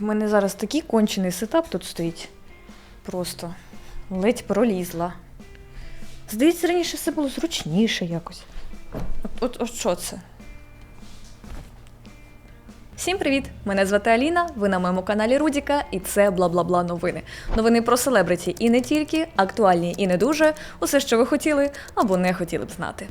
в мене зараз такий кончений сетап тут стоїть. Просто ледь пролізла. Здається, раніше все було зручніше якось. От, от, от що це? Всім привіт! Мене звати Аліна. Ви на моєму каналі Рудіка, і це бла-бла-бла новини. Новини про селебриті і не тільки, актуальні і не дуже. Усе, що ви хотіли або не хотіли б знати.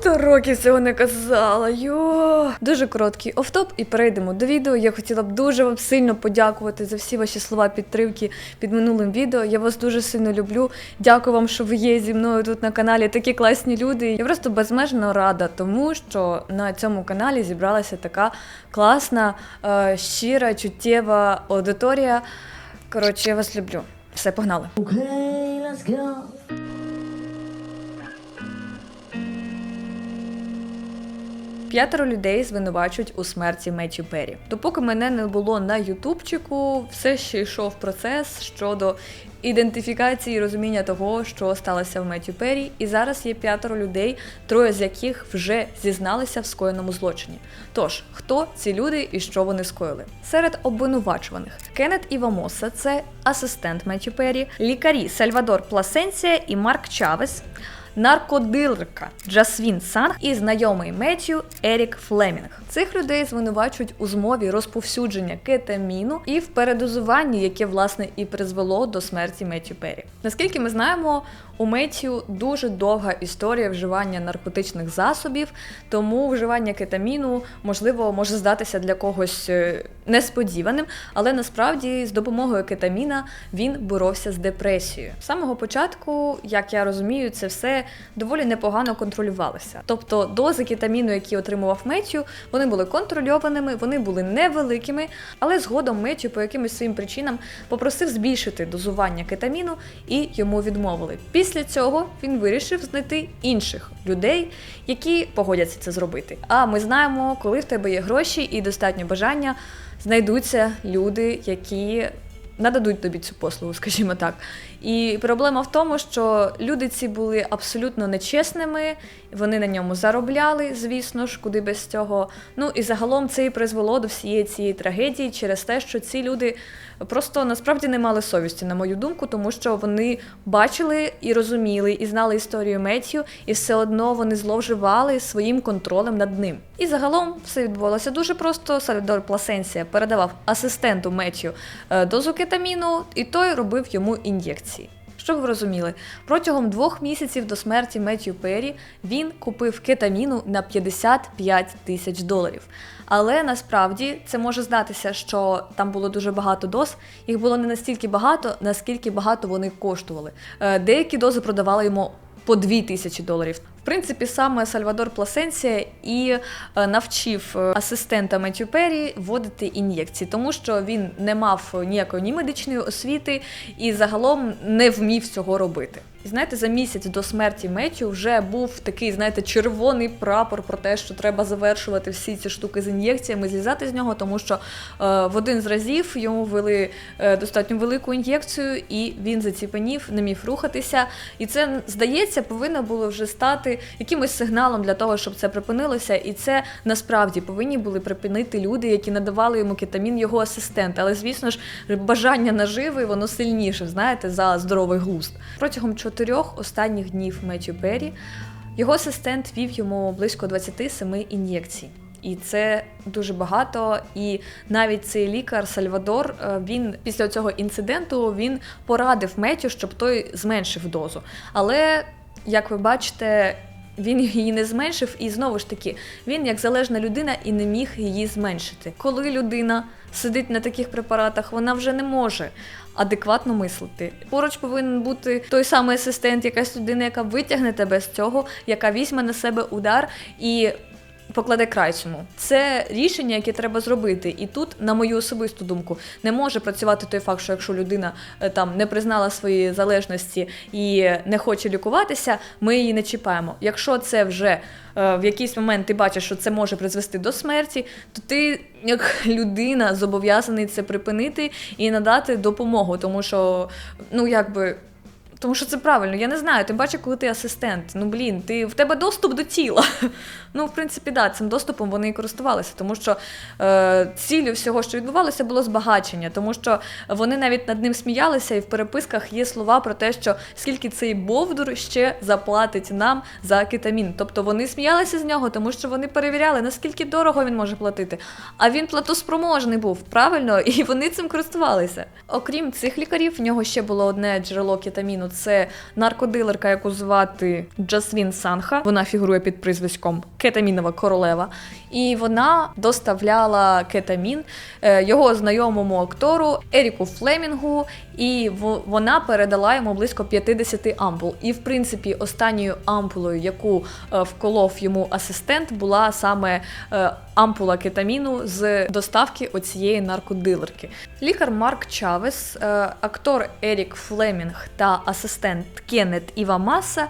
Сто років цього не казала. Йо. Дуже короткий офтоп, і перейдемо до відео. Я хотіла б дуже вам сильно подякувати за всі ваші слова підтримки під минулим відео. Я вас дуже сильно люблю. Дякую вам, що ви є зі мною тут на каналі. Такі класні люди. Я просто безмежно рада, тому що на цьому каналі зібралася така класна, е, щира, чуттєва аудиторія. Коротше, я вас люблю. Все, погнали. Okay, let's go. П'ятеро людей звинувачують у смерті Меттю Перрі. Допоки мене не було на Ютубчику, все ще йшов процес щодо ідентифікації і розуміння того, що сталося в Меттю Перрі. І зараз є п'ятеро людей, троє з яких вже зізналися в скоєному злочині. Тож, хто ці люди і що вони скоїли? Серед обвинувачуваних Кеннет Івамоса, це асистент Меттю Перрі, лікарі Сальвадор Пласенсія і Марк Чавес наркодилерка Джасвін Санг і знайомий Меттю Ерік Флемінг. Цих людей звинувачують у змові розповсюдження кетаміну і в передозуванні, яке власне і призвело до смерті Меттю Перрі. Наскільки ми знаємо, у Меттю дуже довга історія вживання наркотичних засобів, тому вживання кетаміну можливо може здатися для когось е, несподіваним, але насправді з допомогою кетаміна він боровся з депресією. З самого початку, як я розумію, це все доволі непогано контролювалося. Тобто дози кетаміну, які отримував Меттю, вони були контрольованими, вони були невеликими, але згодом Меттю по якимось своїм причинам попросив збільшити дозування кетаміну і йому відмовили. Після цього він вирішив знайти інших людей, які погодяться це зробити. А ми знаємо, коли в тебе є гроші і достатньо бажання, знайдуться люди, які нададуть тобі цю послугу, скажімо так. І проблема в тому, що люди ці були абсолютно нечесними, вони на ньому заробляли, звісно ж, куди без цього. Ну і загалом це і призвело до всієї цієї трагедії через те, що ці люди просто насправді не мали совісті, на мою думку, тому що вони бачили і розуміли, і знали історію Меттю, і все одно вони зловживали своїм контролем над ним. І загалом все відбувалося дуже просто. Сальвадор Пласенсія передавав асистенту Меттю е, дозу кетаміну, і той робив йому ін'єкції. Щоб ви розуміли, протягом двох місяців до смерті Меттю Перрі він купив кетаміну на 55 тисяч доларів. Але насправді це може здатися, що там було дуже багато доз. Їх було не настільки багато, наскільки багато вони коштували. Е, Деякі дози продавали йому по 2 тисячі доларів. Принципі, саме Сальвадор Пласенсія і е, навчив е, асистента Меттю Перрі вводити ін'єкції, тому що він не мав ніякої ні медичної освіти і загалом не вмів цього робити. Знаєте, за місяць до смерті Меттю вже був такий, знаєте, червоний прапор про те, що треба завершувати всі ці штуки з ін'єкціями, злізати з нього, тому що е, в один з разів йому ввели е, достатньо велику ін'єкцію, і він заціпенів, не міг рухатися. І це здається, повинно було вже стати якимось сигналом для того, щоб це припинилося. І це насправді повинні були припинити люди, які надавали йому кетамін, його асистент. Але звісно ж, бажання наживи воно сильніше, знаєте, за здоровий глузд. Протягом чотирьох останніх днів Меттю Перрі його асистент вів йому близько 27 ін'єкцій. І це дуже багато. І навіть цей лікар Сальвадор е, він після цього інциденту він порадив Меттю, щоб той зменшив дозу. Але як ви бачите, він її не зменшив, і знову ж таки, він як залежна людина і не міг її зменшити. Коли людина сидить на таких препаратах, вона вже не може адекватно мислити. Поруч повинен бути той самий асистент, якась людина, яка витягне тебе з цього, яка візьме на себе удар і. Покладе край цьому. Це рішення, яке треба зробити. І тут, на мою особисту думку, не може працювати той факт, що якщо людина е, там не признала свої залежності і не хоче лікуватися, ми її не чіпаємо. Якщо це вже е, в якийсь момент ти бачиш, що це може призвести до смерті, то ти, як людина, зобов'язаний це припинити і надати допомогу, тому що ну якби. Тому що це правильно, я не знаю. Тим паче, коли ти асистент. Ну блін, ти в тебе доступ до тіла. Ну, в принципі, да, цим доступом вони і користувалися, тому що е, ціллю всього, що відбувалося, було збагачення, тому що вони навіть над ним сміялися, і в переписках є слова про те, що скільки цей бовдур ще заплатить нам за кетамін. Тобто вони сміялися з нього, тому що вони перевіряли, наскільки дорого він може платити. А він платоспроможний був, правильно, і вони цим користувалися. Окрім цих лікарів, в нього ще було одне джерело кетаміну. Це наркодилерка, яку звати Джасвін Санха. Вона фігурує під прізвиськом Кетамінова королева. І вона доставляла кетамін е, його знайомому актору Еріку Флемінгу, і вона передала йому близько 50 ампул. І, в принципі, останньою ампулою, яку е, вколов йому асистент, була саме е, ампула кетаміну з доставки оцієї наркодилерки. Лікар Марк Чавес, е, актор Ерік Флемінг та асистент Кеннет Івамаса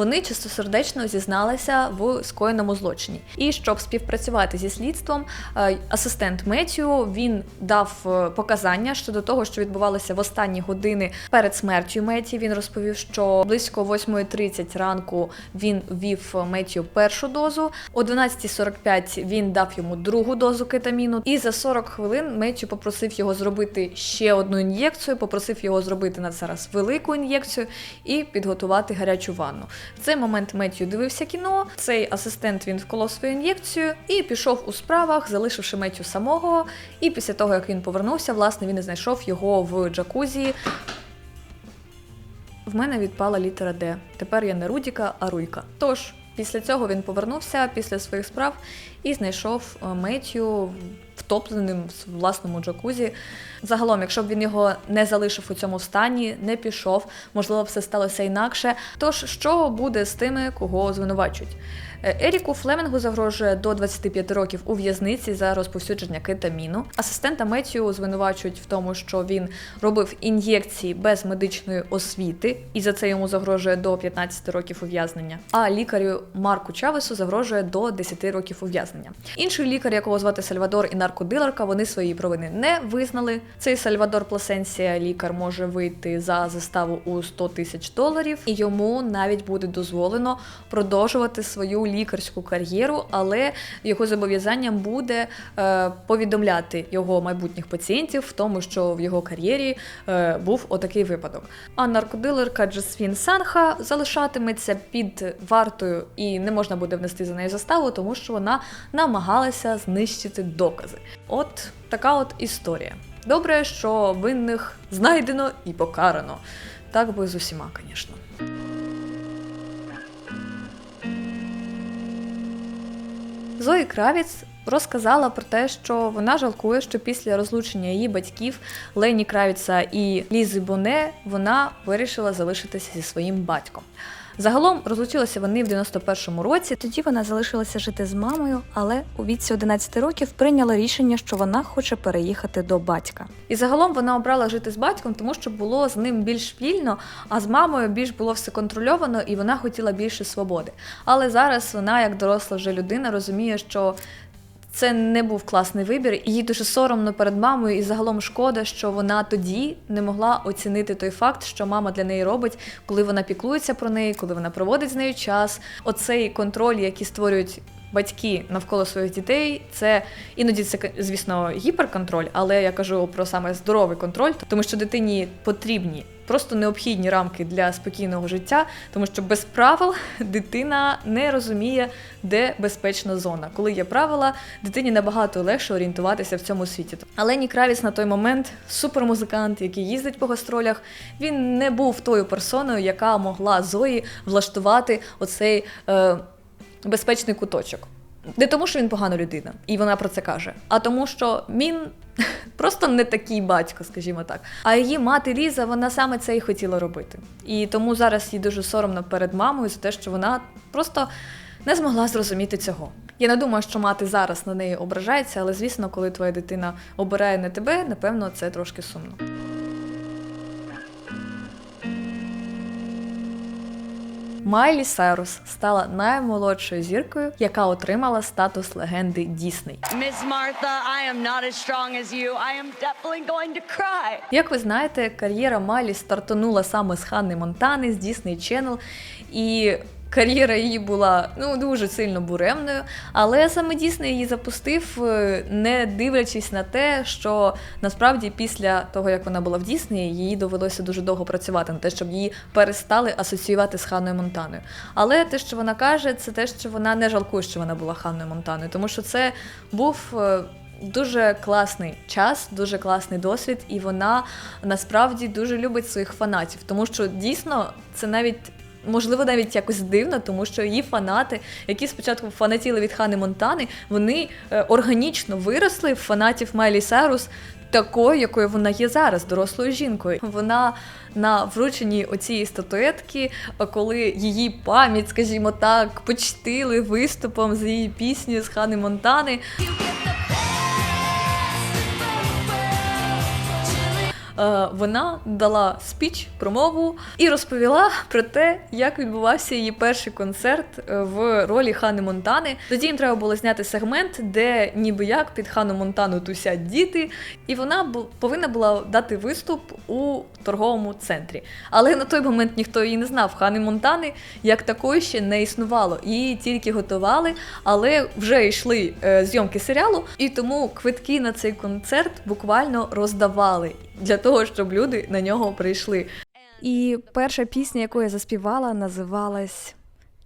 вони чистосердечно зізналися в скоєному злочині. І щоб співпрацювати зі слідством, е, асистент Меттю він дав е, показання щодо того, що відбувалося в останні години перед смертю Меті. Він розповів, що близько 8.30 ранку він ввів Меттю першу дозу, о 12.45 він дав йому другу дозу кетаміну, і за 40 хвилин Меттю попросив його зробити ще одну ін'єкцію, попросив його зробити на зараз велику ін'єкцію і підготувати гарячу ванну. В цей момент Меттю дивився кіно. Цей асистент він вколов свою ін'єкцію і пішов у справах, залишивши Меттю самого. І після того, як він повернувся, власне, він і знайшов його в джакузі. В мене відпала літера Д. Тепер я не Рудіка, а Руйка. Тож, після цього він повернувся після своїх справ і знайшов е, Меттю втопленим в власному джакузі. Загалом, якщо б він його не залишив у цьому стані, не пішов, можливо, все сталося інакше. Тож, що буде з тими, кого звинувачують? Е, Еріку Флемінгу загрожує до 25 років у в'язниці за розповсюдження кетаміну. Асистента Меттю звинувачують в тому, що він робив ін'єкції без медичної освіти, і за це йому загрожує до 15 років ув'язнення. А лікарю Марку Чавесу загрожує до 10 років ув'язнення. Інший лікар, якого звати Сальвадор і наркодилерка, вони свої провини не визнали. Цей Сальвадор Пласенсія лікар може вийти за заставу у 100 тисяч доларів, і йому навіть буде дозволено продовжувати свою лікарську кар'єру, але його зобов'язанням буде е, повідомляти його майбутніх пацієнтів в тому, що в його кар'єрі е, був отакий випадок. А наркодилерка Джасвін Санха залишатиметься під вартою і не можна буде внести за нею заставу, тому що вона намагалася знищити докази. От така от історія. Добре, що винних знайдено і покарано. Так би з усіма, звісно. Зої Кравіц розказала про те, що вона жалкує, що після розлучення її батьків Лені Кравіца і Лізи Боне вона вирішила залишитися зі своїм батьком. Загалом розлучилися вони в 91-му році. Тоді вона залишилася жити з мамою, але у віці 11 років прийняла рішення, що вона хоче переїхати до батька. І загалом вона обрала жити з батьком, тому що було з ним більш вільно, а з мамою більш було все контрольовано, і вона хотіла більше свободи. Але зараз вона, як доросла вже людина, розуміє, що це не був класний вибір, їй дуже соромно перед мамою, і загалом шкода, що вона тоді не могла оцінити той факт, що мама для неї робить, коли вона піклується про неї, коли вона проводить з нею час. Оцей контроль, який створюють. Батьки навколо своїх дітей, це іноді це, звісно, гіперконтроль, але я кажу про саме здоровий контроль, тому що дитині потрібні просто необхідні рамки для спокійного життя, тому що без правил дитина не розуміє, де безпечна зона. Коли є правила, дитині набагато легше орієнтуватися в цьому світі. Але Ні Кравіц на той момент супермузикант, який їздить по гастролях, він не був тою персоною, яка могла Зої влаштувати оцей. Е, безпечний куточок. Не тому, що він погана людина, і вона про це каже, а тому, що він просто не такий батько, скажімо так. А її мати Ліза, вона саме це і хотіла робити. І тому зараз їй дуже соромно перед мамою за те, що вона просто не змогла зрозуміти цього. Я не думаю, що мати зараз на неї ображається, але звісно, коли твоя дитина обирає не тебе, напевно, це трошки сумно. Майлі Сайрус стала наймолодшою зіркою, яка отримала статус легенди Дісней. Як ви знаєте, кар'єра Майлі стартанула саме з Ханни Монтани, з Disney Channel, і кар'єра її була ну дуже сильно буремною. Але саме Дісней її запустив, е, не дивлячись на те, що насправді після того, як вона була в Діснеї, їй довелося дуже довго працювати на те, щоб її перестали асоціювати з Ханною Монтаною. Але те, що вона каже, це те, що вона не жалкує, що вона була Ханною Монтаною, тому що це був. е, Дуже класний час, дуже класний досвід, і вона насправді дуже любить своїх фанатів, тому що дійсно це навіть. Можливо, навіть якось дивно, тому що її фанати, які спочатку фанатіли від Хани Монтани, вони е, органічно виросли в фанатів Майлі Сайрус такою, якою вона є зараз, дорослою жінкою. Вона на врученні оцієї статуетки, е, коли її пам'ять, скажімо так, почтили виступом з її піснею з Хани Монтани. Вона дала спіч, промову і розповіла про те, як відбувався її перший концерт е, в ролі Хани Монтани. Тоді їм треба було зняти сегмент, де ніби як під Хану Монтану тусять діти, і вона повинна була дати виступ у торговому центрі. Але на той момент ніхто її не знав. Хани Монтани як такої ще не існувало. Її тільки готували, але вже йшли е, зйомки серіалу, і тому квитки на цей концерт буквально роздавали для того, щоб люди на нього прийшли. І перша пісня, яку я заспівала, називалась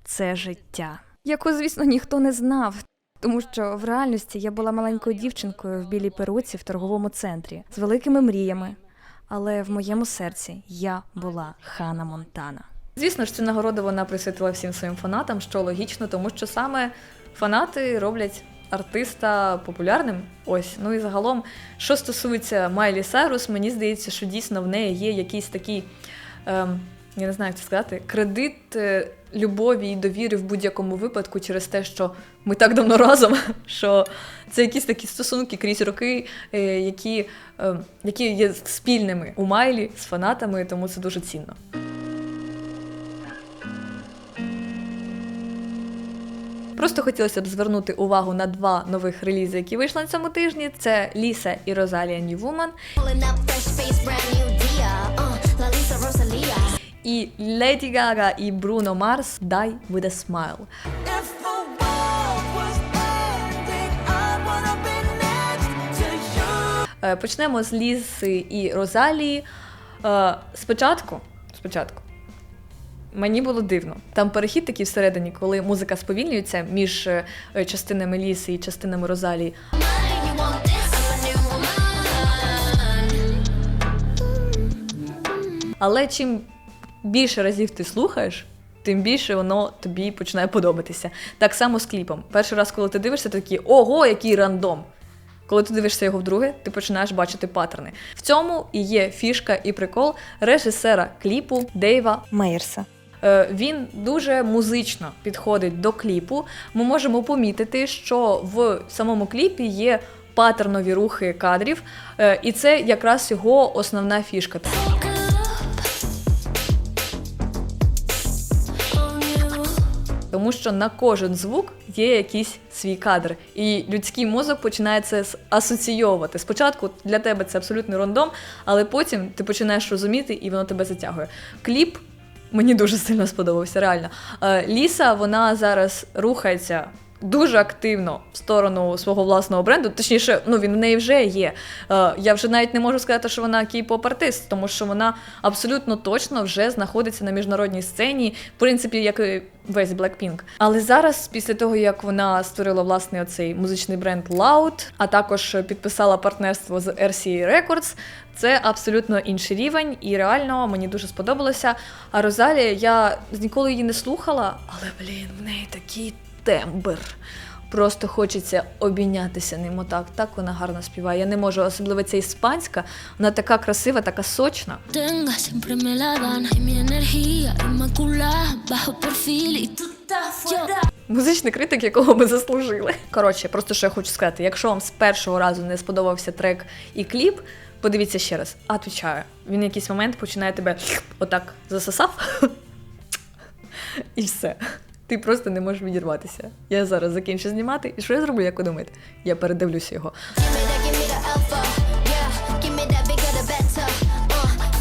Це життя, яку, звісно, ніхто не знав. Тому що в реальності я була маленькою дівчинкою в білій перуці в торговому центрі з великими мріями. Але в моєму серці я була Хана Монтана. Звісно ж, цю нагороду вона присвятила всім своїм фанатам, що логічно, тому що саме фанати роблять артиста популярним. Ось, ну і загалом, що стосується Майлі Сайрус, мені здається, що дійсно в неї є якийсь такий. Ем, я не знаю, як це сказати, кредит е, любові і довіри в будь-якому випадку через те, що ми так давно разом, що це якісь такі стосунки крізь роки, е, які, е, які є спільними у Майлі з фанатами, тому це дуже цінно. Просто хотілося б звернути увагу на два нових релізи, які вийшли на цьому тижні. Це Ліса і Розалія New Woman і Леді Гага і Бруно Марс Die with a Smile. Е, Почнемо з Ліси і Розалії. Е, Спочатку, спочатку. Мені було дивно. Там перехід такий всередині, коли музика сповільнюється між е, частинами Ліси і частинами Розалії. Але чим більше разів ти слухаєш, тим більше воно тобі починає подобатися. Так само з кліпом. Перший раз, коли ти дивишся, ти такий ого, який рандом. Коли ти дивишся його вдруге, ти починаєш бачити паттерни. В цьому і є фішка і прикол режисера кліпу Дейва Мейерса. Е, Він дуже музично підходить до кліпу. Ми можемо помітити, що в самому кліпі є паттернові рухи кадрів, е, і це якраз його основна фішка. Тому що на кожен звук є якийсь свій кадр, і людський мозок починає це асоційовувати. Спочатку для тебе це абсолютний рандом, але потім ти починаєш розуміти, і воно тебе затягує. Кліп мені дуже сильно сподобався, реально. Е, Ліса, вона зараз рухається. Дуже активно в сторону свого власного бренду, точніше, ну він в неї вже є. Е, я вже навіть не можу сказати, що вона кей-поп-артист, тому що вона абсолютно точно вже знаходиться на міжнародній сцені, в принципі, як і весь Blackpink. Але зараз, після того як вона створила власний оцей музичний бренд Loud, а також підписала партнерство з RCA Records, це абсолютно інший рівень, і реально мені дуже сподобалося. А Розалія, я ніколи її не слухала, але блін, в неї такий тембр. Просто хочеться обійнятися ним отак. Так вона гарно співає. Я не можу, особливо ця іспанська. Вона така красива, така сочна. Музичний критик, якого ми заслужили. Коротше, просто що я хочу сказати: якщо вам з першого разу не сподобався трек і кліп, подивіться ще раз. а Отвічаю. Він в якийсь момент починає тебе отак засосав. І все. Ти просто не можеш відірватися. Я зараз закінчу знімати, і що я зроблю, як ви думаєте? Я передивлюся його.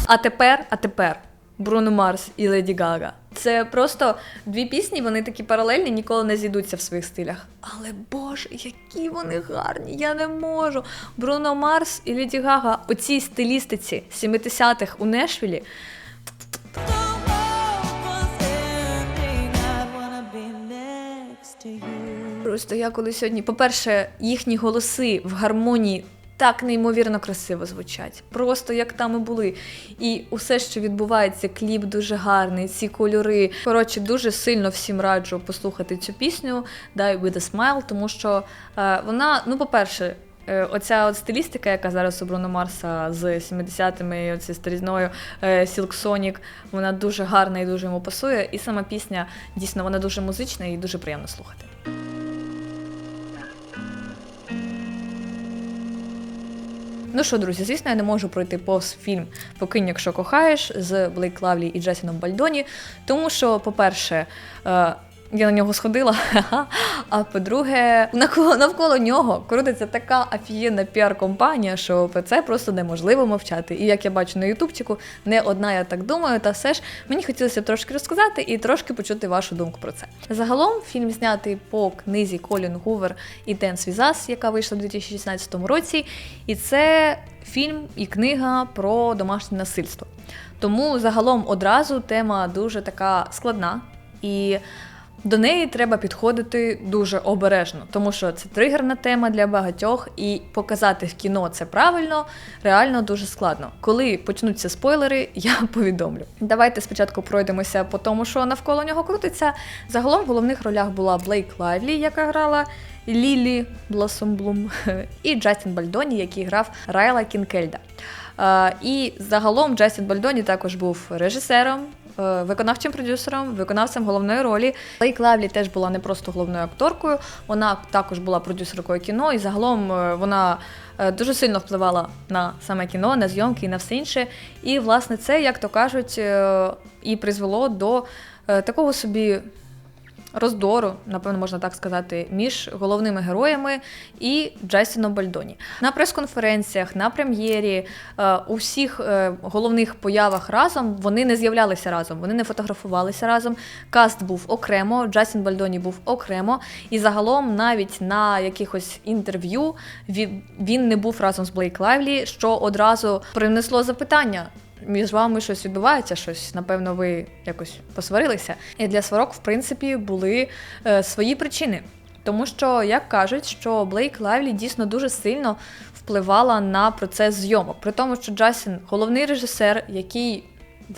А тепер, а тепер Бруно Марс і Леді Гага. Це просто дві пісні, вони такі паралельні, ніколи не зійдуться в своїх стилях. Але боже, які вони гарні! Я не можу. Бруно Марс і Леді Гага у цій стилістиці 70-х у Нешвілі. Просто я коли сьогодні, по-перше, їхні голоси в гармонії так неймовірно красиво звучать. Просто як там і були. І усе, що відбувається, кліп дуже гарний, ці кольори. Коротше, дуже сильно всім раджу послухати цю пісню Die with a Smile, тому що е, вона, ну, по-перше, Оця от стилістика, яка зараз у Бруно Марса з 70-ми, оці старізною е, Silk Sonic, вона дуже гарна і дуже йому пасує. І сама пісня дійсно вона дуже музична і дуже приємно слухати. Ну що, друзі, звісно, я не можу пройти повз фільм Покинь, якщо кохаєш з Блейк Лавлі і Джесіном Бальдоні, тому що, по-перше, е, я на нього сходила, а по-друге, навколо, нього крутиться така офігенна піар-компанія, що про це просто неможливо мовчати. І як я бачу на Ютубчику, не одна я так думаю, та все ж мені хотілося трошки розказати і трошки почути вашу думку про це. Загалом фільм знятий по книзі Колін Гувер і Денс Візас, яка вийшла у 2016 році. І це фільм і книга про домашнє насильство. Тому загалом одразу тема дуже така складна і. До неї треба підходити дуже обережно, тому що це тригерна тема для багатьох, і показати в кіно це правильно реально дуже складно. Коли почнуться спойлери, я повідомлю. Давайте спочатку пройдемося по тому, що навколо нього крутиться. Загалом в головних ролях була Блейк Лайвлі, яка грала Лілі Блосомблум, і Джастін Бальдоні, який грав Райла Кінкельда. І загалом Джастін Бальдоні також був режисером, виконавчим продюсером, виконавцем головної ролі. Лей Клавлі теж була не просто головною акторкою, вона також була продюсеркою кіно, і загалом е, вона е, дуже сильно впливала на саме кіно, на зйомки і на все інше. І, власне, це, як то кажуть, е, і призвело до е, такого собі роздору, напевно, можна так сказати, між головними героями і Джастіном Бальдоні. На прес-конференціях, на прем'єрі, е, у всіх е, головних появах разом вони не з'являлися разом, вони не фотографувалися разом. Каст був окремо, Джастін Бальдоні був окремо, і загалом навіть на якихось інтерв'ю він, він не був разом з Блейк Лайвлі, що одразу принесло запитання між вами щось відбувається, щось, напевно, ви якось посварилися. І для сварок, в принципі, були е, свої причини. Тому що, як кажуть, що Блейк Лайвлі дійсно дуже сильно впливала на процес зйомок. При тому, що Джастін головний режисер, який.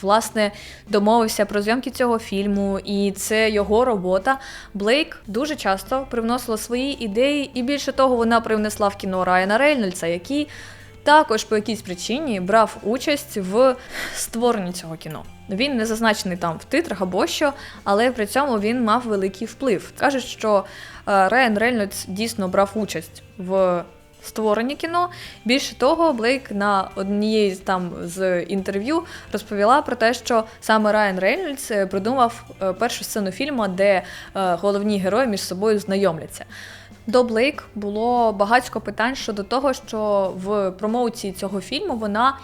Власне, домовився про зйомки цього фільму, і це його робота. Блейк дуже часто привносила свої ідеї, і більше того, вона привнесла в кіно Райана Рейнольдса, який також по якійсь причині брав участь в створенні цього кіно. Він не зазначений там в титрах або що, але при цьому він мав великий вплив. Кажуть, що е, Райан Рейнольдс дійсно брав участь в створенні кіно. Більше того, Блейк на однієї там з інтерв'ю розповіла про те, що саме Райан Рейнольдс е, придумав е, першу сцену фільму, де головні герої між собою знайомляться. До Блейк було багатько питань щодо того, що в промоуції цього фільму вона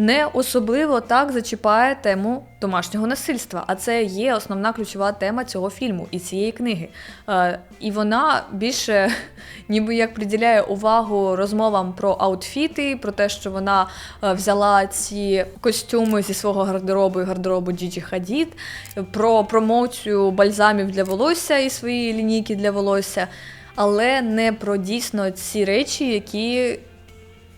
не особливо так зачіпає тему домашнього насильства, а це є основна ключова тема цього фільму і цієї книги. Е, і вона більше ніби як приділяє увагу розмовам про аутфіти, про те, що вона е, взяла ці костюми зі свого гардеробу і гардеробу Джіджі Хадід, про промоцію бальзамів для волосся і свої лінійки для волосся, але не про дійсно ці речі, які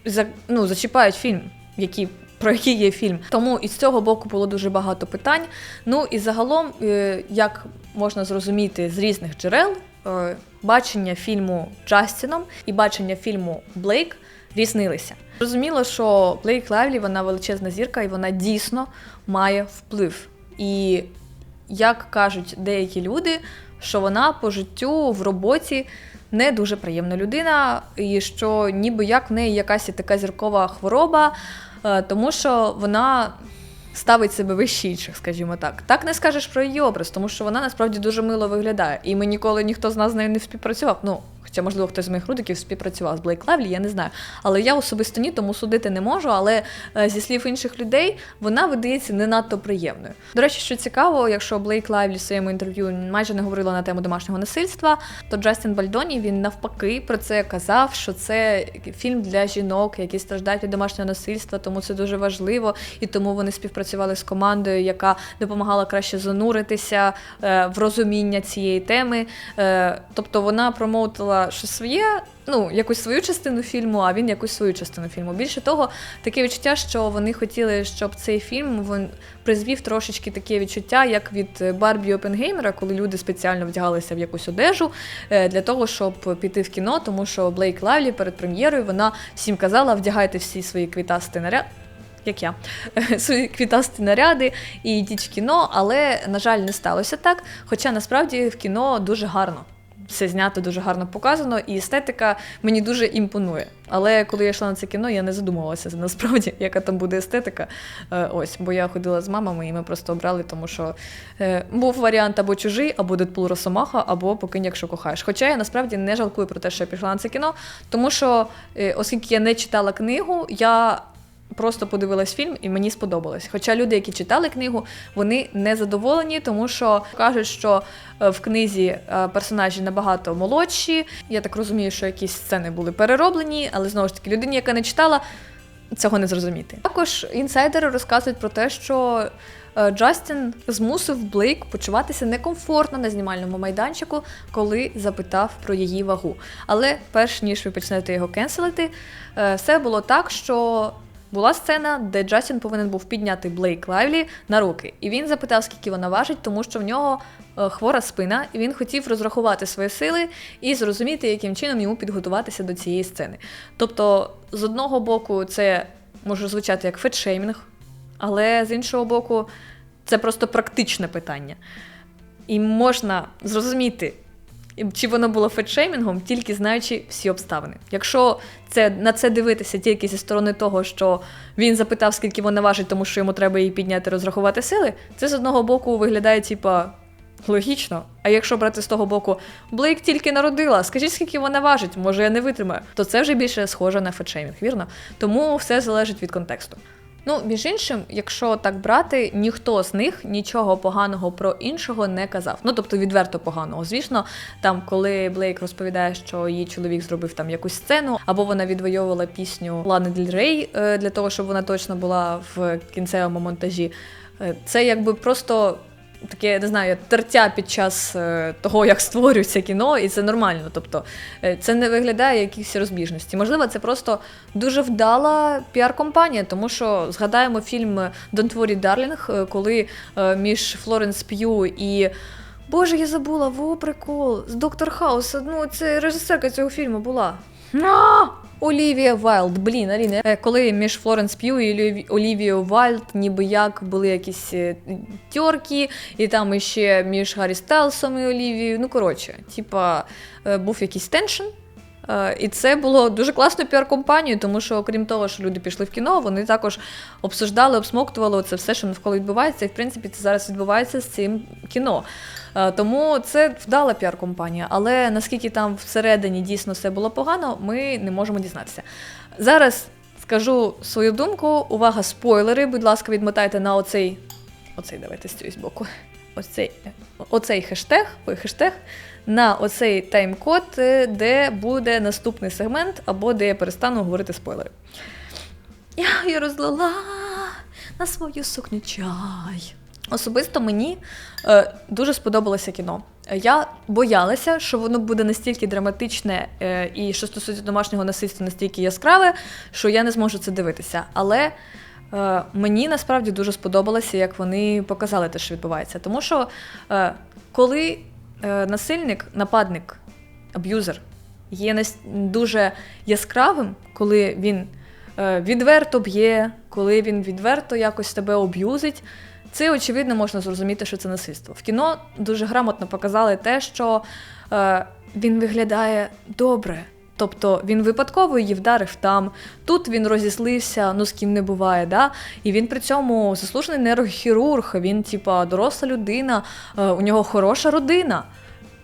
за, ну, зачіпають фільм, які, про який є фільм. Тому із цього боку було дуже багато питань. Ну і загалом, е, як можна зрозуміти з різних джерел, е, бачення фільму Джастіном і бачення фільму Блейк різнилися. Зрозуміло, що Блейк Лайвлі вона величезна зірка, і вона дійсно має вплив. І як кажуть деякі люди, що вона по життю в роботі не дуже приємна людина, і що ніби як в неї якась така зіркова хвороба, е, тому що вона ставить себе вище інших, скажімо так. Так не скажеш про її образ, тому що вона насправді дуже мило виглядає. І ми ніколи ніхто з нас з нею не співпрацював. Ну, хоча, можливо, хтось з моїх рудиків співпрацював з Блейк Лавлі, я не знаю. Але я особисто ні, тому судити не можу. Але е, зі слів інших людей вона видається не надто приємною. До речі, що цікаво, якщо Блейк Лайвлі в своєму інтерв'ю майже не говорила на тему домашнього насильства, то Джастін Бальдоні він навпаки про це казав, що це фільм для жінок, які страждають від домашнього насильства, тому це дуже важливо, і тому вони співпрацювали з командою, яка допомагала краще зануритися е, в розуміння цієї теми. Е, тобто вона промоутила щось своє. Ну, якусь свою частину фільму, а він якусь свою частину фільму. Більше того, таке відчуття, що вони хотіли, щоб цей фільм він призвів трошечки таке відчуття, як від Барбі Опенгеймера, коли люди спеціально вдягалися в якусь одежу е, для того, щоб піти в кіно, тому що Блейк Лавлі перед прем'єрою вона всім казала, вдягайте всі свої квітасті наряди. Як я свої квітасті наряди і йдіть в кіно, але на жаль, не сталося так. Хоча насправді в кіно дуже гарно. Все знято дуже гарно показано, і естетика мені дуже імпонує. Але коли я йшла на це кіно, я не задумувалася насправді, яка там буде естетика. Е, ось, бо я ходила з мамами, і ми просто обрали, тому що е, був варіант або чужий, або Дедпул Росомаха, або покинь, якщо кохаєш. Хоча я насправді не жалкую про те, що я пішла на це кіно, тому що, е, оскільки я не читала книгу, я просто подивилась фільм і мені сподобалось. Хоча люди, які читали книгу, вони не задоволені, тому що кажуть, що е, в книзі е, персонажі набагато молодші. Я так розумію, що якісь сцени були перероблені, але знову ж таки, людині, яка не читала, цього не зрозуміти. Також інсайдери розказують про те, що е, Джастін змусив Блейк почуватися некомфортно на знімальному майданчику, коли запитав про її вагу. Але перш ніж ви почнете його кенселити, все було так, що. Була сцена, де Джастін повинен був підняти Блейк Лайвлі на руки, і він запитав, скільки вона важить, тому що в нього е, хвора спина, і він хотів розрахувати свої сили і зрозуміти, яким чином йому підготуватися до цієї сцени. Тобто, з одного боку, це може звучати як фетшеймінг, але з іншого боку, це просто практичне питання. І можна зрозуміти, чи воно було фетшеймінгом, тільки знаючи всі обставини. Якщо це на це дивитися тільки зі сторони того, що він запитав, скільки вона важить, тому що йому треба її підняти, розрахувати сили, це з одного боку виглядає, типа. Логічно. А якщо брати з того боку, Блейк тільки народила, скажіть, скільки вона важить, може я не витримаю, то це вже більше схоже на фетшеймінг, вірно? Тому все залежить від контексту. Ну, між іншим, якщо так брати, ніхто з них нічого поганого про іншого не казав. Ну тобто відверто поганого. Звісно, там, коли Блейк розповідає, що її чоловік зробив там якусь сцену, або вона відвоювала пісню Лани Дель Рей для того, щоб вона точно була в кінцевому монтажі. е, Це якби просто. Таке, не знаю, тертя під час е, того, як створюється кіно, і це нормально. Тобто е, це не виглядає якісь розбіжності. Можливо, це просто дуже вдала піар-компанія, тому що згадаємо фільм Don't Worry Darling, е, коли між Флоренс П'ю і. Боже, я забула, во прикол. З Доктор Хаус. Ну, це режисерка цього фільму була. Олівія Вайлд, блін, Аліне, коли між Флоренс П'ю і Оліві- Олівією Вайлд ніби як були якісь е, тьорки, і там іще між Гаррі Стайлсом і Олівією. Ну, коротше, типа, е, був якийсь теншн. Е, І це було дуже класною піар-компанією, тому що, окрім того, що люди пішли в кіно, вони також обсуждали, обсмоктували це все, що навколо відбувається. І в принципі це зараз відбувається з цим кіно. Е, Тому це вдала піар-компанія. Але наскільки там всередині дійсно все було погано, ми не можемо дізнатися. Зараз скажу свою думку. Увага, спойлери. Будь ласка, відмотайте на оцей. Оцей давайте з цього боку. Ось цей, оцей хештег, ой, хештег на оцей тайм-код, е, де буде наступний сегмент, або де я перестану говорити спойлери. Я її розлила на свою сукню чай. Особисто мені е, дуже сподобалося кіно. Я боялася, що воно буде настільки драматичне е, і що стосується домашнього насильства настільки яскраве, що я не зможу це дивитися. Але е, мені насправді дуже сподобалося, як вони показали те, що відбувається. Тому що е, коли насильник, нападник, аб'юзер є дуже яскравим, коли він е, відверто б'є, коли він відверто якось тебе об'юзить. Це очевидно можна зрозуміти, що це насильство. В кіно дуже грамотно показали те, що е, він виглядає добре. Тобто він випадково її вдарив там, тут він розіслився, ну з ким не буває, да? і він при цьому заслужений нейрохірург, він, типа, доросла людина, е, у нього хороша родина.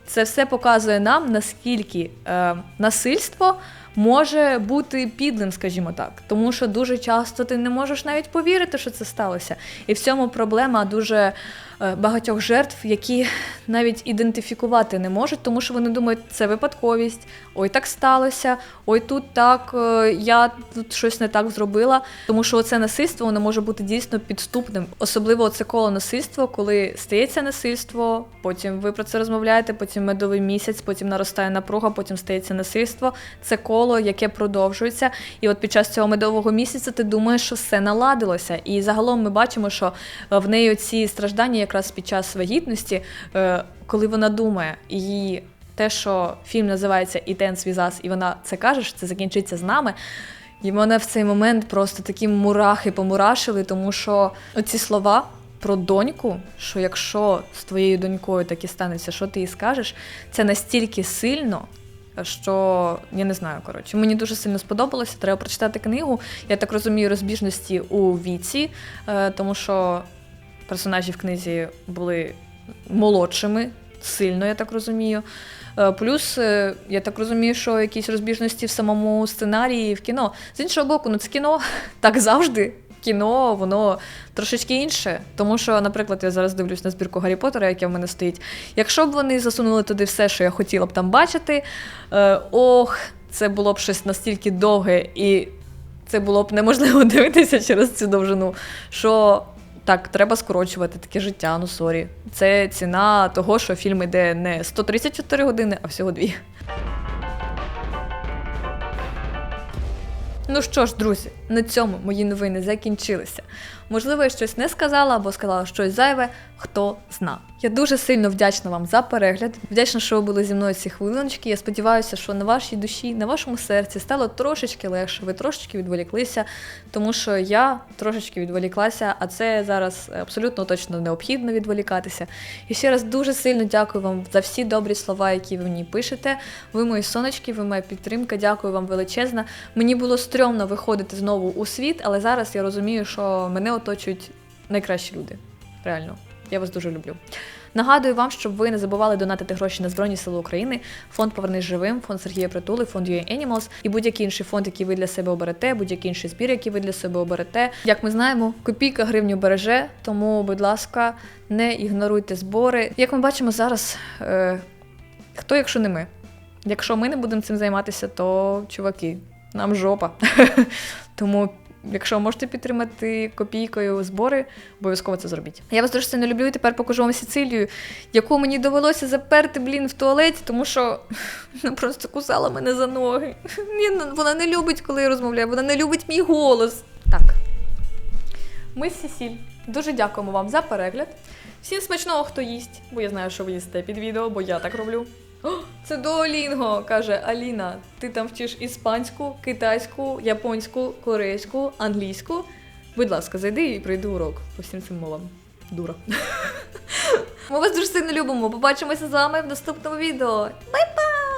Це все показує нам, наскільки е, насильство може бути підлим, скажімо так. Тому що дуже часто ти не можеш навіть повірити, що це сталося. І в цьому проблема дуже е, багатьох жертв, які навіть ідентифікувати не можуть, тому що вони думають, це випадковість, ой, так сталося, ой, тут так, е, я тут щось не так зробила. Тому що це насильство воно може бути дійсно підступним. Особливо це коло насильства, коли стається насильство, потім ви про це розмовляєте, потім медовий місяць, потім наростає напруга, потім стається насильство. Це коло, яке продовжується. І от під час цього медового місяця ти думаєш, що все наладилося. І загалом ми бачимо, що е, в неї ці страждання якраз під час вагітності, е, коли вона думає, і те, що фільм називається «І Тенс Візас, і вона це каже, що це закінчиться з нами. І мене в цей момент просто такі мурахи помурашили, тому що оці слова про доньку, що якщо з твоєю донькою таке станеться, що ти їй скажеш, це настільки сильно. Що я не знаю, коротше, мені дуже сильно сподобалося. Треба прочитати книгу. Я так розумію, розбіжності у віці, е, тому що персонажі в книзі були молодшими, сильно, я так розумію. Е, Плюс, е, я так розумію, що якісь розбіжності в самому сценарії в кіно. З іншого боку, ну це кіно так завжди. Кіно, воно трошечки інше. Тому що, наприклад, я зараз дивлюсь на збірку Гаррі Поттера, яке в мене стоїть. Якщо б вони засунули туди все, що я хотіла б там бачити, е, ох, це було б щось настільки довге, і це було б неможливо дивитися через цю довжину. Що так, треба скорочувати таке життя, ну сорі. Це ціна того, що фільм іде не 134 години, а всього дві. Ну що ж, друзі, на цьому мої новини закінчилися. Можливо, я щось не сказала або сказала щось зайве, хто зна. Я дуже сильно вдячна вам за перегляд. Вдячна, що ви були зі мною ці хвилиночки. Я сподіваюся, що на вашій душі, на вашому серці стало трошечки легше, ви трошечки відволіклися, тому що я трошечки відволіклася, а це зараз абсолютно точно необхідно відволікатися. І ще раз дуже сильно дякую вам за всі добрі слова, які ви мені пишете. Ви мої сонечки, ви моя підтримка. Дякую вам величезна. Мені було стрьомно виходити знову у світ, але зараз я розумію, що мене оточують найкращі люди. Реально, я вас дуже люблю. Нагадую вам, щоб ви не забували донатити гроші на Збройні Сили України, фонд Повернись живим, фонд Сергія Притули, фонд UA Animals і будь-який інший фонд, який ви для себе оберете, будь-який інший збір, який ви для себе оберете. Як ми знаємо, копійка гривню береже, тому, будь ласка, не ігноруйте збори. Як ми бачимо зараз, е, хто, якщо не ми? Якщо ми не будемо цим займатися, то чуваки, нам жопа. Тому. Якщо можете підтримати копійкою збори, обов'язково це зробіть. Я вас дуже сильно люблю і тепер покажу вам Сицилію, яку мені довелося заперти, блін, в туалеті, тому що вона просто кусала мене за ноги. Ну, Вона не любить, коли я розмовляю, вона не любить мій голос. Так. Ми з Сісіль. Дуже дякуємо вам за перегляд. Всім смачного, хто їсть, бо я знаю, що ви їсте під відео, бо я так роблю. Це Дуолінго, каже Аліна. Ти там вчиш іспанську, китайську, японську, корейську, англійську. Будь ласка, зайди і пройди урок по всім цим мовам. Дура. Ми вас дуже сильно любимо. Побачимося з вами в наступному відео. Бай-бай!